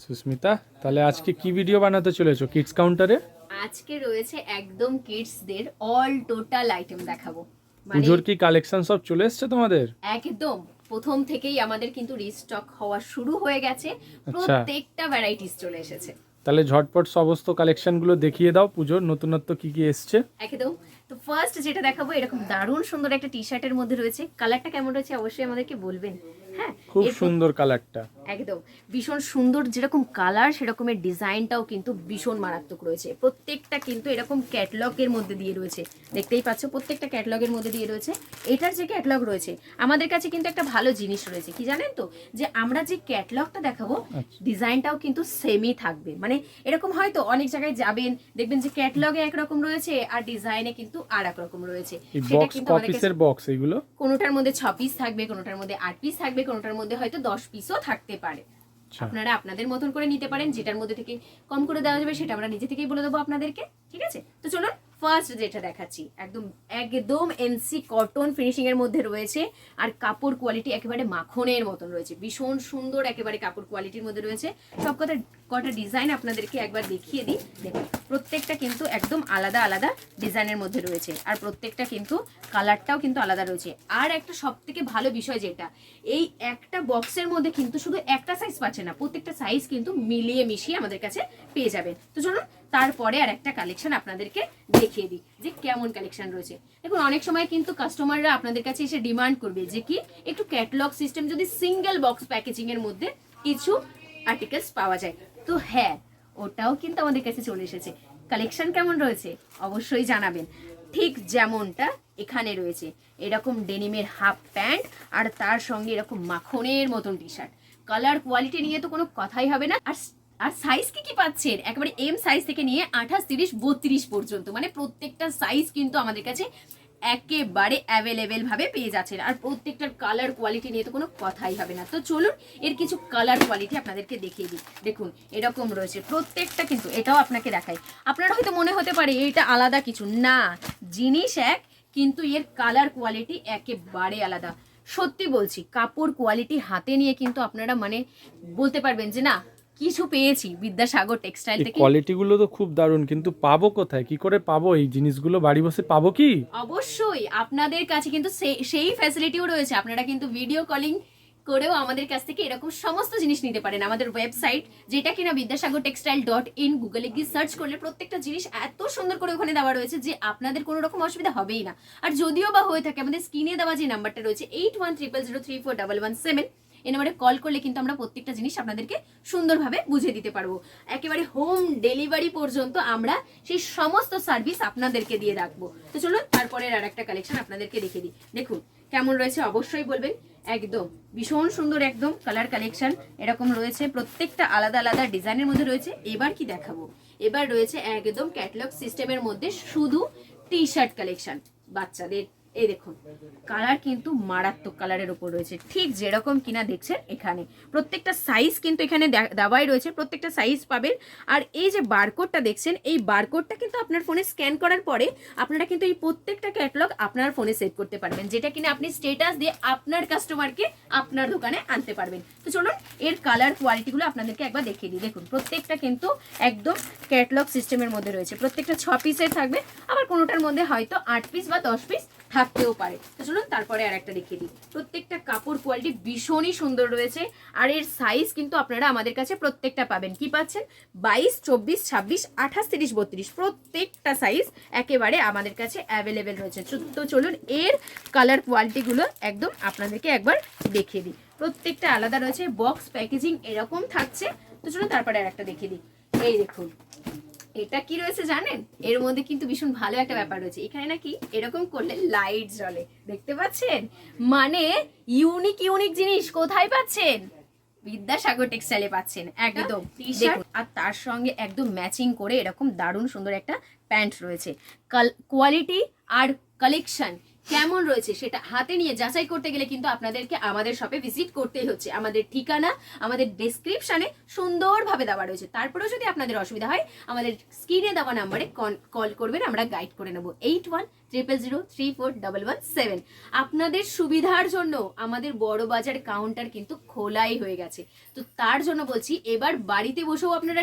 সুস্মিতা তাহলে আজকে কি ভিডিও বানাতে চলেছো? কিডস কাউন্টারে আজকে রয়েছে একদম কিডসদের অল টোটাল আইটেম দেখাবো। মানে পুজোর কি কালেকশন সব চলে এসছে তোমাদের? একদম। প্রথম থেকেই আমাদের কিন্তু রিস্টক হওয়া শুরু হয়ে গেছে। আচ্ছা। প্রত্যেকটা ভ্যারাইটিস চলে এসেছে। তাহলে ঝটপট সমস্ত কালেকশনগুলো দেখিয়ে দাও পুজোর। নতুনত্ব কি কি এসছে? একদম। তো ফার্স্ট যেটা দেখাবো এরকম দারুণ সুন্দর একটা টি শার্টের মধ্যে রয়েছে। কালারটা কেমন রয়েছে অবশ্যই আমাদেরকে বলবেন। হ্যাঁ খুব সুন্দর কালারটা একদম। ভীষণ সুন্দর যেরকম কালার সেরকমের ডিজাইনটাও কিন্তু ভীষণ মারাত্মক রয়েছে। প্রত্যেকটা কিন্তু এরকম ক্যাটলগের মধ্যে দিয়ে রয়েছে। দেখতেই পাচ্ছ প্রত্যেকটা ক্যাটলগের মধ্যে দিয়ে রয়েছে। এটার যে ক্যাটলগ রয়েছে আমাদের কাছে কিন্তু একটা ভালো জিনিস রয়েছে। কি জানেন তো? যে আমরা যে ক্যাটলগটা দেখাবো আচ্ছা। ডিজাইনটাও কিন্তু সেমই থাকবে। মানে এরকম হয়তো অনেক জায়গায় যাবেন দেখবেন যে ক্যাটলগে একরকম রয়েছে আর ডিজাইনে কিন্তু আর এক রকম রয়েছে। সেটা কিন্তু আমাদের বক্স কোনোটার মধ্যে ছ পিস থাকবে কোনোটার মধ্যে আট পিস থাকবে কোনোটার মধ্যে হয়তো দশ পিসও থাকতে পারে। আচ্ছা। আপনারা আপনাদের মতন করে নিতে পারেন যেটার মধ্যে থেকে কম করে দেওয়া যাবে সেটা আমরা নিজে থেকেই বলে দেবো আপনাদেরকে ঠিক আছে? তো চলুন ফার্স্ট যেটা দেখাচ্ছি, একদম একদম এনসি কটন ফিনিশিং এর মধ্যে রয়েছে আর কাপড় কোয়ালিটি একেবারে মাখনের মতন রয়েছে। ভীষণ সুন্দর একেবারে কাপড় কোয়ালিটির মধ্যে রয়েছে। সব কটা কটা ডিজাইন আপনাদেরকে একবার দেখিয়ে দিই। দেখুন, প্রত্যেকটা কিন্তু একদম আলাদা আলাদা ডিজাইনের মধ্যে রয়েছে। আর প্রত্যেকটা কিন্তু কালারটাও কিন্তু আলাদা রয়েছে। আর একটা সব থেকে ভালো বিষয় যেটা, এই একটা বক্সের মধ্যে কিন্তু শুধু একটা সাইজ পাচ্ছে না, প্রত্যেকটা সাইজ কিন্তু মিলিয়ে মিশিয়ে আমাদের কাছে পেয়ে যাবেন। তো চলুন, তারপরে আর একটা কালেকশন আপনাদেরকে দেখিয়ে দিই যে কেমন কালেকশন রয়েছে। দেখুন, অনেক সময় কিন্তু কাস্টমাররা আপনাদের কাছে এসে ডিমান্ড করবে যে কি, একটু ক্যাটলগ সিস্টেম যদি সিঙ্গেল বক্স প্যাকেজিং এর মধ্যে কিছু আর্টিকেলস পাওয়া যায়। তো হ্যাঁ ওটাও কিন্তু আমাদের কাছে চলে এসেছে। কালেকশন কেমন রয়েছে? অবশ্যই জানাবেন। ঠিক যেমনটা এখানে রয়েছে। এরকম ডেনিমের হাফ প্যান্ট আর তার সঙ্গে এরকম মাখনের মতন টি শার্ট কালার কোয়ালিটি নিয়ে তো কোনো কথাই হবে না। আর আর সাইজ কি কি পাচ্ছেন? একেবারে এম সাইজ থেকে নিয়ে আঠাশ, তিরিশ, বত্রিশ পর্যন্ত। মানে প্রত্যেকটা সাইজ কিন্তু আমাদের কাছে একেবারে অ্যাভেলেবেল ভাবে পেয়ে যাচ্ছেন। আর প্রত্যেকটার কালার কোয়ালিটি নিয়ে তো কোনো কথাই হবে না। তো চলুন এর কিছু কালার কোয়ালিটি আপনাদেরকে দেখিয়ে দিই। দেখুন, এরকম রয়েছে। প্রত্যেকটা কিন্তু এটাও আপনাকে দেখাই। আপনার হয়তো মনে হতে পারে এটা আলাদা কিছু। না, জিনিস এক, কিন্তু এর কালার কোয়ালিটি একেবারে আলাদা। সত্যি বলছি, কাপড় কোয়ালিটি হাতে নিয়ে কিন্তু আপনারা মানে বলতে পারবেন যে না কিছু পেয়েছি বিদ্যাসাগর টেক্সটাইল থেকে। কোয়ালিটি গুলো তো খুব দারুণ কিন্তু পাবো কোথায়? কি করে পাবো? এই জিনিসগুলো বাড়ি বসে পাবো কি? অবশ্যই আপনাদের কাছে কিন্তু সেই ফ্যাসিলিটিও রয়েছে। আপনারা কিন্তু ভিডিও কলিং করেও আমাদের কাছ থেকে এরকম সমস্ত জিনিস নিতে পারেন। আমাদের ওয়েবসাইট যেটা কিনা বিদ্যাসাগর টেক্সটাইল ডট ইন গুগলে গিয়ে সার্চ করলে প্রত্যেকটা জিনিস এত সুন্দর করে ওখানে দেওয়া রয়েছে যে আপনাদের কোনো রকম অসুবিধা হবেই না। আর যদিও বা হয়ে থাকে আমাদের স্ক্রিনে দেওয়া যে নাম্বারটা রয়েছে eight one triple zero three four double one seven এই নাম্বারে কল করলে কিন্তু আমরা প্রত্যেকটা জিনিস আপনাদেরকে সুন্দরভাবে বুঝিয়ে দিতে পারব। একেবারে হোম ডেলিভারি পর্যন্ত আমরা সেই সমস্ত সার্ভিস আপনাদেরকে দিয়ে রাখব। তো চলুন, তারপরে আর একটা কালেকশন আপনাদেরকে দেখে দিই। দেখুন, কেমন রয়েছে অবশ্যই বলবেন। একদম, ভীষণ সুন্দর একদম কালার কালেকশন এরকম রয়েছে। প্রত্যেকটা আলাদা আলাদা ডিজাইনের মধ্যে রয়েছে। এবার কি দেখাবো? এবার রয়েছে একদম ক্যাটলগ সিস্টেমের মধ্যে শুধু টি শার্ট কালেকশন বাচ্চাদের এই দেখুন কালার কিন্তু মারাত্মক কালারের ওপর রয়েছে। ঠিক যেরকম কিনা দেখছেন এখানে। প্রত্যেকটা সাইজ কিন্তু এখানে দেওয়াই রয়েছে, প্রত্যেকটা সাইজ পাবেন। আর এই যে বারকোডটা দেখছেন, এই বারকোডটা কিন্তু আপনার ফোনে স্ক্যান করার পরে আপনারা কিন্তু এই প্রত্যেকটা ক্যাটলগ আপনার ফোনে সেভ করতে পারবেন। যেটা কিনা আপনি স্টেটাস দিয়ে আপনার কাস্টমারকে আপনার দোকানে আনতে পারবেন। তো চলুন, এর কালার কোয়ালিটিগুলো আপনাদেরকে একবার দেখিয়ে দিই। দেখুন, প্রত্যেকটা কিন্তু একদম ক্যাটলগ সিস্টেমের মধ্যে রয়েছে। প্রত্যেকটা ছ পিসের থাকবে, আবার কোনোটার মধ্যে হয়তো আট পিস বা দশ পিস থাকতেও পারে। তো চলুন তারপরে আর একটা দেখিয়ে দিই। প্রত্যেকটা কাপড় কোয়ালিটি ভীষণই সুন্দর রয়েছে আর এর সাইজ কিন্তু আপনারা আমাদের কাছে প্রত্যেকটা পাবেন। কি পাচ্ছেন? বাইশ, চব্বিশ, ছাব্বিশ, আঠাশ, তিরিশ, বত্রিশ প্রত্যেকটা সাইজ একেবারে আমাদের কাছে অ্যাভেলেবেল রয়েছে। তো চলুন এর কালার কোয়ালিটিগুলো একদম আপনাদেরকে একবার দেখিয়ে দিই। প্রত্যেকটা আলাদা রয়েছে বক্স প্যাকেজিং এরকম থাকছে। তো চলুন তারপরে আর একটা দেখিয়ে দিই। এই দেখুন এটা কি রয়েছে জানেন? এর মধ্যে কিন্তু ভীষণ ভালো একটা ব্যাপার রয়েছে। এখানে নাকি এরকম করলে লাইট জ্বলে। দেখতে পাচ্ছেন? মানে ইউনিক ইউনিক জিনিস কোথায় পাচ্ছেন? বিদ্যাসাগর টেক্সটাইলে পাচ্ছেন একদম। আর তার সঙ্গে একদম ম্যাচিং করে এরকম দারুণ সুন্দর একটা প্যান্ট রয়েছে। কোয়ালিটি আর কালেকশন কেমন রয়েছে সেটা হাতে নিয়ে যাচাই করতে গেলে কিন্তু আপনাদেরকে আমাদের শপে ভিজিট করতেই হচ্ছে। আমাদের ঠিকানা, আমাদের ডেসক্রিপশনে সুন্দরভাবে দেওয়া রয়েছে। তারপরেও যদি আপনাদের অসুবিধা হয়, আমাদের স্ক্রিনে দেওয়া নাম্বারে কল করবেন, আমরা গাইড করে নেব। Eight one triple zero three four double one seven আপনাদের সুবিধার জন্য আমাদের বড় বাজার কাউন্টার কিন্তু খোলাই হয়ে গেছে। তো তার জন্য বলছি, এবার বাড়িতে বসেও আপনারা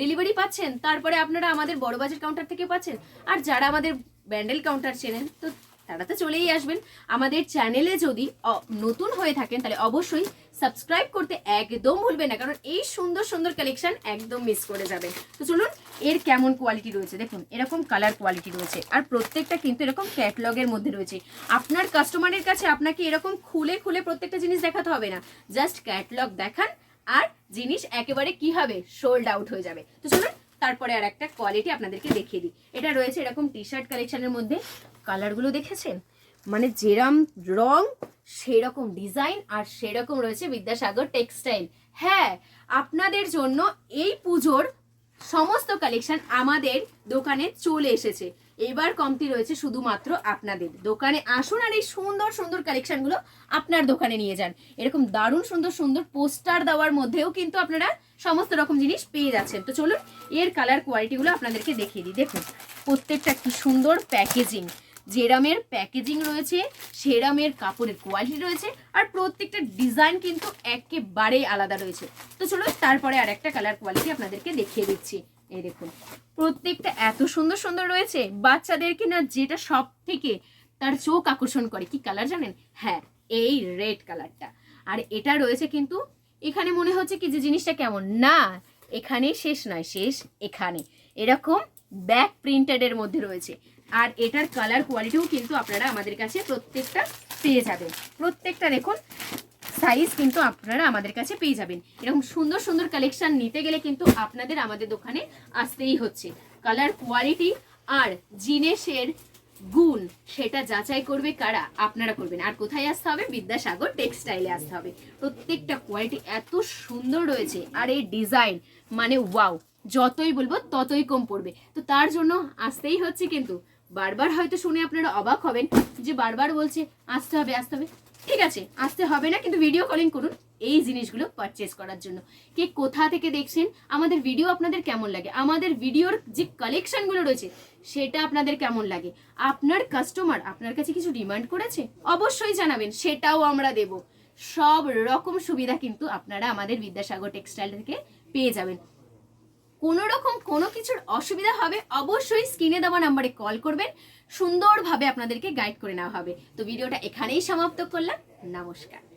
ডেলিভারি পাচ্ছেন, তারপরে আপনারা আমাদের বড় বাজার কাউন্টার থেকে পাচ্ছেন। আর যারা আমাদের ব্যান্ডেল কাউন্টার চেনেন, তো তারা তো চলেই আসবেন। আমাদের চ্যানেলে যদি নতুন হয়ে থাকেন, তাহলে অবশ্যই সাবস্ক্রাইব করতে একদম ভুলবেন না, কারণ এই সুন্দর সুন্দর কালেকশন একদম মিস করে যাবেন। তো চলুন, এর কেমন কোয়ালিটি রয়েছে? দেখুন, এরকম কালার কোয়ালিটি রয়েছে, আর প্রত্যেকটা কিন্তু এরকম ক্যাটলগের মধ্যে রয়েছে। আপনার কাস্টমারের কাছে আপনাকে এরকম খুলে খুলে প্রত্যেকটা জিনিস দেখাতে হবে না। জাস্ট ক্যাটলগ দেখান, আর জিনিস একেবারে কি হবে? সোল্ড আউট হয়ে যাবে। তো চলুন, তারপরে আর একটা কোয়ালিটি আপনাদেরকে দেখিয়ে দিই। এটা রয়েছে এরকম টি শার্ট কালেকশনের মধ্যে। কালারগুলো দেখেছেন? মানে যেরম রং, সেরকম ডিজাইন আর সেরকম রয়েছে বিদ্যাসাগর টেক্সটাইল। হ্যাঁ আপনাদের জন্য এই পুজোর সমস্ত কালেকশন আমাদের দোকানে চলে এসেছে। এবার কমতি রয়েছে শুধুমাত্র আপনাদের। দোকানে আসুন আর এই সুন্দর সুন্দর কালেকশনগুলো আপনার দোকানে নিয়ে যান। এরকম দারুণ, সুন্দর সুন্দর পোস্টার দেওয়ার মধ্যেও কিন্তু আপনারা সমস্ত রকম জিনিস পেয়ে যাচ্ছেন। তো চলুন, এর কালার কোয়ালিটিগুলো আপনাদেরকে দেখিয়ে দিই। দেখুন, প্রত্যেকটা কি সুন্দর প্যাকেজিং জেরামের প্যাকেজিং রয়েছে, সেরামের কাপড়ের কোয়ালিটি রয়েছে, আর প্রত্যেকটা ডিজাইন কিন্তু একেবারেই আলাদা রয়েছে। তো চলো তারপরে আর একটা কালার কোয়ালিটি আপনাদেরকে দেখিয়ে দিচ্ছি। এই দেখুন, প্রত্যেকটা এত সুন্দর সুন্দর রয়েছে, বাচ্চাদেরকে না যেটা সব থেকে তার চোখ আকর্ষণ করে, কি কালার জানেন? হ্যাঁ এই রেড কালারটা আর এটা রয়েছে কিন্তু, এখানে মনে হচ্ছে কি যে জিনিসটা কেমন? না, এখানে শেষ নয়, শেষ এখানে। এরকম ব্যাক প্রিন্টেডের মধ্যে রয়েছে। আর এটার কালার কোয়ালিটিও কিন্তু আপনারা আমাদের কাছে প্রত্যেকটা পেয়ে যাবেন। প্রত্যেকটা দেখুন সাইজ কিন্তু আপনারা আমাদের কাছে পেয়ে যাবেন। এরকম সুন্দর সুন্দর কালেকশন নিতে গেলে কিন্তু আপনাদের আমাদের দোকানে আসতেই হচ্ছে। কালার কোয়ালিটি আর জিনিসের গুণ, সেটা যাচাই করবে কারা, আপনারা করবেন। আর কোথায় আসতে হবে? বিদ্যাসাগর টেক্সটাইলে আসতে হবে। প্রত্যেকটা কোয়ালিটি এত সুন্দর রয়েছে আর এই ডিজাইন মানে ওয়াও যতই বলব ততই কম পড়বে। তো তার জন্য আসতেই হচ্ছে কিন্তু বারবার হয়তো শুনে আপনারা অবাক হবেন যে বারবার বলছে, আসতে হবে আসতে হবে। ঠিক আছে, আসতে হবে না, কিন্তু ভিডিও কলিং করুন এই জিনিসগুলো পারচেস করার জন্য। কে কোথা থেকে দেখছেন, আমাদের ভিডিও আপনাদের কেমন লাগে? আমাদের ভিডিওর যে কালেকশনগুলো রয়েছে, সেটা আপনাদের কেমন লাগে? আপনার কাস্টমার আপনার কাছে কিছু ডিমান্ড করেছে? অবশ্যই জানাবেন, সেটাও আমরা দেব। সব রকম সুবিধা কিন্তু আপনারা আমাদের বিদ্যাসাগর টেক্সটাইল থেকে পেয়ে যাবেন। কোনো রকম কোনো কিছুর অসুবিধা হবে, অবশ্যই স্ক্রিনে দেওয়া নাম্বারে কল করবেন। সুন্দরভাবে আপনাদেরকে গাইড করে নেওয়া হবে। তো ভিডিওটা এখানেই সমাপ্ত করলাম। নমস্কার।